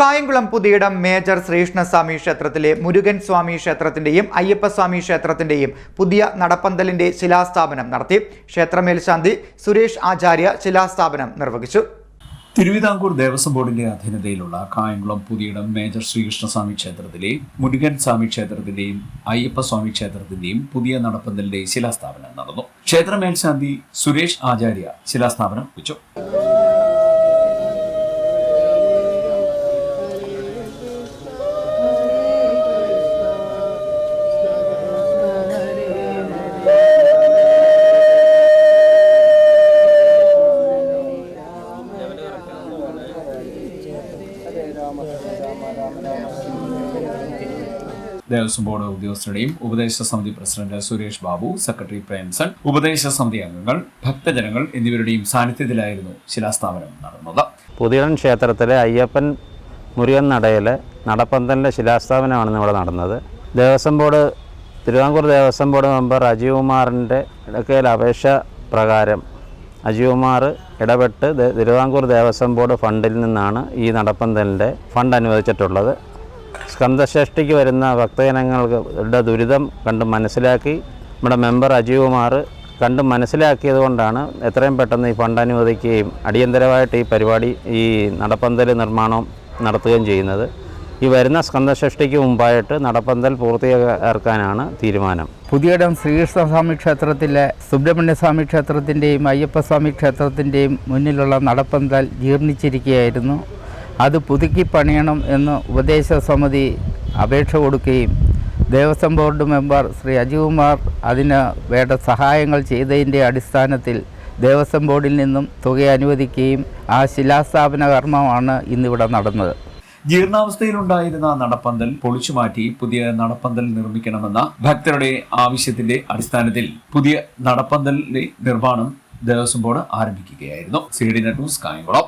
Kayamkulam Puthiyidam major Sreekrishnaswamy ക്ഷേത്രത്തിലെ മുരുകൻ സ്വാമി ക്ഷേത്രത്തിന്റെയും അയ്യപ്പസ്വാമി ക്ഷേത്രത്തിന്റെയും പുതിയ നടപ്പന്തലിന്റെ ശിലാസ്ഥാപനം നടത്തി. ക്ഷേത്രമേൽശാന്തി സുരേഷ് ആചാര്യ ശിലാസ്ഥാപനം നിർവഹിച്ചു. തിരുവിതാംകൂർ ദേവസ്വം ബോർഡിന്റെ അധീനതയിലുള്ള കായംകുളം പുതിയിടം മേജർ ശ്രീകൃഷ്ണസ്വാമി ക്ഷേത്രത്തിലെ മുരുകൻ സ്വാമി ക്ഷേത്രത്തിന്റെയും അയ്യപ്പസ്വാമി ക്ഷേത്രത്തിന്റെയും പുതിയ നടപ്പന്തലിന്റെ ശിലാസ്ഥാപനം നടന്നു. ക്ഷേത്ര മേൽശാന്തി സുരേഷ് ആചാര്യ ശിലാസ്ഥാപനം വെച്ചു. ദേവസ്വം ബോർഡ് ഉദ്യോഗസ്ഥരുടെയും ഉപദേശ സമിതി പ്രസിഡന്റ് സുരേഷ് ബാബു സെക്രട്ടറി പ്രേംസൺ ഉപദേശ സമിതി അംഗങ്ങൾ ഭക്തജനങ്ങൾ എന്നിവരുടെയും സാന്നിധ്യത്തിലായിരുന്നു ശിലാസ്ഥാപനം നടന്നത്. പുതിയ ക്ഷേത്രത്തിലെ അയ്യപ്പൻ മുരുകൻ നടയിലെ നടപ്പന്തലിന്റെ ശിലാസ്ഥാപനമാണ് ഇവിടെ നടന്നത്. Devaswom board Travancore Devaswom board member Ajeev കുമാറിന്റെ ഇടയ്ക്കൽ അപേക്ഷ പ്രകാരം അജീവ് കുമാർ ഇടപെട്ട് തിരുവിതാംകൂർ ദേവസ്വം ബോർഡ് ഫണ്ടിൽ നിന്നാണ് ഈ നടപ്പന്തലിന്റെ ഫണ്ട് അനുവദിച്ചിട്ടുള്ളത്. സ്കന്ധഷ്ടിക്ക് വരുന്ന ഭക്തജനങ്ങളുടെ ദുരിതം കണ്ട് മനസ്സിലാക്കി നമ്മുടെ മെമ്പർ അജിയുമാർ കണ്ട് മനസ്സിലാക്കിയത് കൊണ്ടാണ് എത്രയും പെട്ടെന്ന് ഈ ഫണ്ട് അനുവദിക്കുകയും അടിയന്തരമായിട്ട് ഈ പരിപാടി ഈ നടപ്പന്തൽ നിർമ്മാണം നടത്തുകയും ചെയ്യുന്നത്. ഈ വരുന്ന സ്കന്ദഷ്ടിക്ക് മുമ്പായിട്ട് നടപ്പന്തൽ പൂർത്തിയാക്കാനാണ് തീരുമാനം. പുതിയടം ശ്രീകൃഷ്ണസ്വാമി ക്ഷേത്രത്തിലെ സുബ്രഹ്മണ്യസ്വാമി ക്ഷേത്രത്തിന്റെയും അയ്യപ്പസ്വാമി ക്ഷേത്രത്തിന്റെയും മുന്നിലുള്ള നടപ്പന്തൽ ജീർണിച്ചിരിക്കുകയായിരുന്നു. അത് പുതുക്കി പണിയണം എന്ന് ഉപദേശ സമിതി അപേക്ഷ കൊടുക്കുകയും ദേവസ്വം ബോർഡ് മെമ്പർ ശ്രീ അജികുമാർ അതിന് വേണ്ട സഹായങ്ങൾ ചെയ്തതിന്റെ അടിസ്ഥാനത്തിൽ ദേവസ്വം ബോർഡിൽ നിന്നും തുക അനുവദിക്കുകയും ആ ശിലാസ്ഥാപന കർമ്മമാണ് ഇന്നിവിടെ നടന്നത്. ജീർണാവസ്ഥയിലുണ്ടായിരുന്ന നടപ്പന്തൽ പൊളിച്ചുമാറ്റി പുതിയ നടപ്പന്തൽ നിർമ്മിക്കണമെന്ന ഭക്തരുടെ ആവശ്യത്തിന്റെ അടിസ്ഥാനത്തിൽ പുതിയ നടപ്പന്തലിന്റെ നിർമ്മാണം Devaswom board ആരംഭിക്കുകയായിരുന്നു. C D net news Kayamkulam